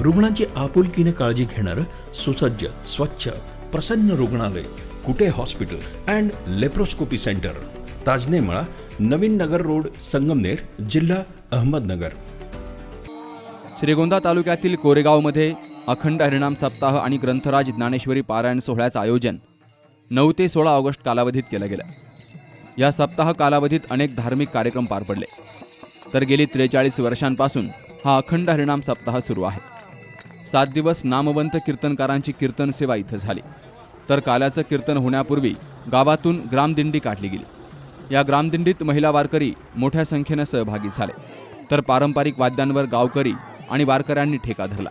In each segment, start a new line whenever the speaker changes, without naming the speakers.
रुग्णांची आपुलकीने काळजी घेणारं सुसज्ज स्वच्छ प्रसन्न रुग्णालय Kute hospital and laparoscopy centre. Tajanemala Navin Nagar road Sangamner जिल्हा अहमदनगर.
श्रीगोंदा तालुक्यातील कोरेगावमध्ये अखंड हरिणाम सप्ताह आणि ग्रंथराज ज्ञानेश्वरी पारायण सोहळ्याचं आयोजन नऊ ते सोळा ऑगस्ट कालावधीत केलं गेलं. या सप्ताह कालावधीत अनेक धार्मिक कार्यक्रम पार पडले. तर गेली त्रेचाळीस वर्षांपासून हा अखंड हरिणाम सप्ताह सुरू आहे. सात दिवस नामवंत कीर्तनकारांची कीर्तन सेवा इथं झाली. तर काल्याचं कीर्तन होण्यापूर्वी गावातून ग्रामदिंडी काढली गेली. या ग्रामदिंडीत महिला वारकरी मोठ्या संख्येनं सहभागी झाले. तर पारंपरिक वाद्यांवर गावकरी आणि वारकऱ्यांनी ठेका धरला.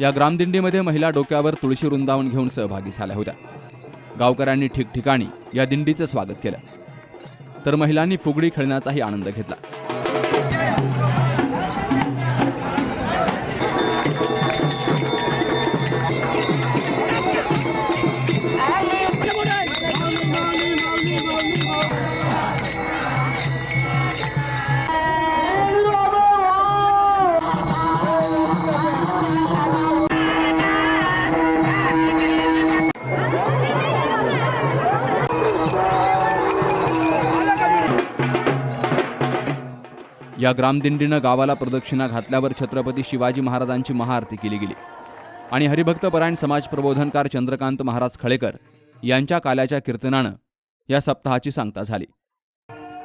या ग्रामदिंडीमध्ये महिला डोक्यावर तुळशी वृंदावन घेऊन सहभागी झाल्या होत्या. गावकऱ्यांनी ठिकठिकाणी या दिंडीचं स्वागत केलं. तर महिलांनी फुगडी खेळण्याचाही आनंद घेतला. या ग्रामदिंडीनं गावाला प्रदक्षिणा घातल्यावर छत्रपती शिवाजी महाराजांची महाआरती केली गेली. आणि हरिभक्तपरायण समाज प्रबोधनकार चंद्रकांत महाराज खळेकर यांच्या काल्याच्या कीर्तनानं या सप्ताहाची सांगता झाली.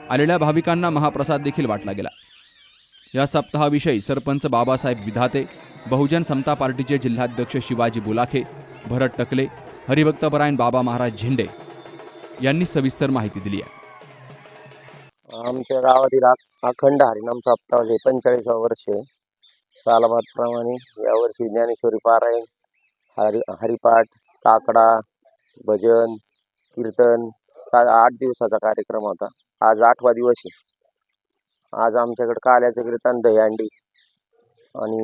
आलेल्या भाविकांना महाप्रसाद देखील वाटला गेला. या सप्ताहाविषयी सरपंच बाबासाहेब विधाते बहुजन समता पार्टीचे जिल्हाध्यक्ष शिवाजी बुलाखे भरत टकले हरिभक्तपरायण बाबा महाराज झेंडे यांनी सविस्तर माहिती दिली आहे.
आमच्या गावातील अखंड हरिनाम सप्ताह पंचेचाळीसावं वर्ष सालाबादप्रमाणे यावर्षी ज्ञानेश्वरी पारायण हरि हरिपाठ काकडा भजन कीर्तन सा आठ दिवसाचा कार्यक्रम होता. आज आठवा दिवस आहे. आज आमच्याकडे काल्याचं कीर्तन दहीहंडी आणि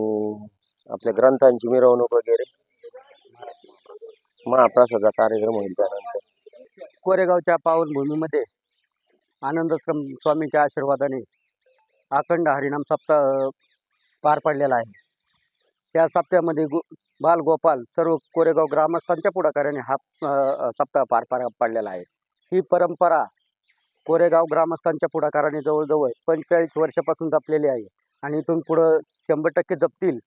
आपल्या ग्रंथांची मिरवणूक वगैरे महाप्रसादा कार्यक्रम होईल त्यानंतर.
कोरेगावच्या पावनभूमीमध्ये आनंदक्रम स्वामींच्या आशीर्वादाने अखंड हरिनाम सप्ताह पार पडलेला आहे. त्या सप्त्यामध्ये गो बाल गोपाल सर्व कोरेगाव ग्रामस्थांच्या पुढाकाराने हा सप्ताह पार पार पडलेला आहे. ही परंपरा कोरेगाव ग्रामस्थांच्या पुढाकाराने जवळजवळ पंचेचाळीस वर्षापासून जपलेली आहे आणि इथून पुढं शंभर टक्के जपतील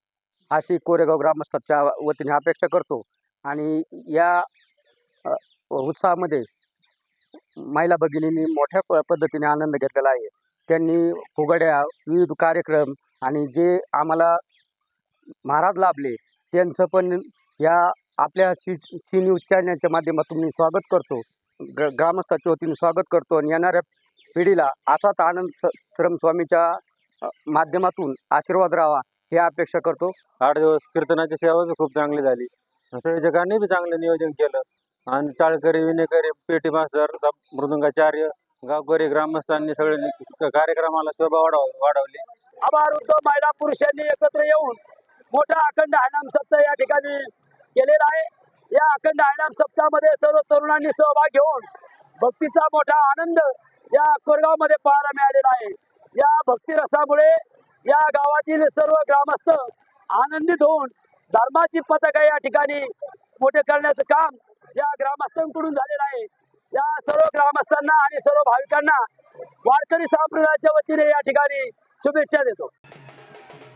अशी कोरेगाव ग्रामस्थांच्या वतीने अपेक्षा करतो. आणि या उत्साहामध्ये महिला भगिनींनी मोठ्या प पद्धतीने आनंद घेतलेला आहे. त्यांनी फुगड्या विविध कार्यक्रम आणि जे आम्हाला महाराज लाभले त्यांचं पण या आपल्या सी सी न्यूज चॅनलच्या माध्यमातून मी स्वागत करतो. ग ग्रामस्थाच्या वतीने स्वागत करतो आणि येणाऱ्या पिढीला असाच आनंद श्रमस्वामीच्या श्रम स्वामीच्या माध्यमातून आशीर्वाद राहावा हे अपेक्षा करतो.
आठ दिवस कीर्तनाची सेवा बी खूप चांगली झाली. संयोजकांनी बी चांगलं नियोजन केलं. आणि टाळकरी विनेकरी पेटी मास्तर मृदुंगाचार्य गावकरी ग्रामस्थांनी सगळे कार्यक्रमाला शोभा वाढव वाढवली.
आभार उद्धव महिला पुरुषांनी एकत्र येऊन मोठा अखंड हरिनाम सप्ताह या ठिकाणी केलेला आहे. या अखंड हरिनाम सप्ताहामध्ये सर्व तरुणांनी सहभाग घेऊन भक्तीचा मोठा आनंद या कोरगावमध्ये पाहायला मिळालेला आहे. या भक्तिरसामुळे या गावातील सर्व ग्रामस्थ आनंदित होऊन धर्माची पथक या ठिकाणी मोठे करण्याचं काम या ग्रामस्थांकडून झालेला आहे. या सर्व ग्रामस्थांना आणि सर्व भाविकांना वारकरी संप्रदायाच्या वतीने या ठिकाणी शुभेच्छा देतो.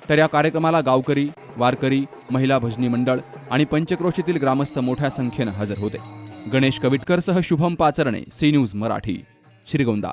तर या कार्यक्रमाला गावकरी वारकरी महिला भजनी मंडळ आणि पंचक्रोशीतील ग्रामस्थ मोठ्या संख्येनं हजर होते. गणेश कविटकरसह शुभम पाचरणे सी न्यूज मराठी श्रीगोंदा.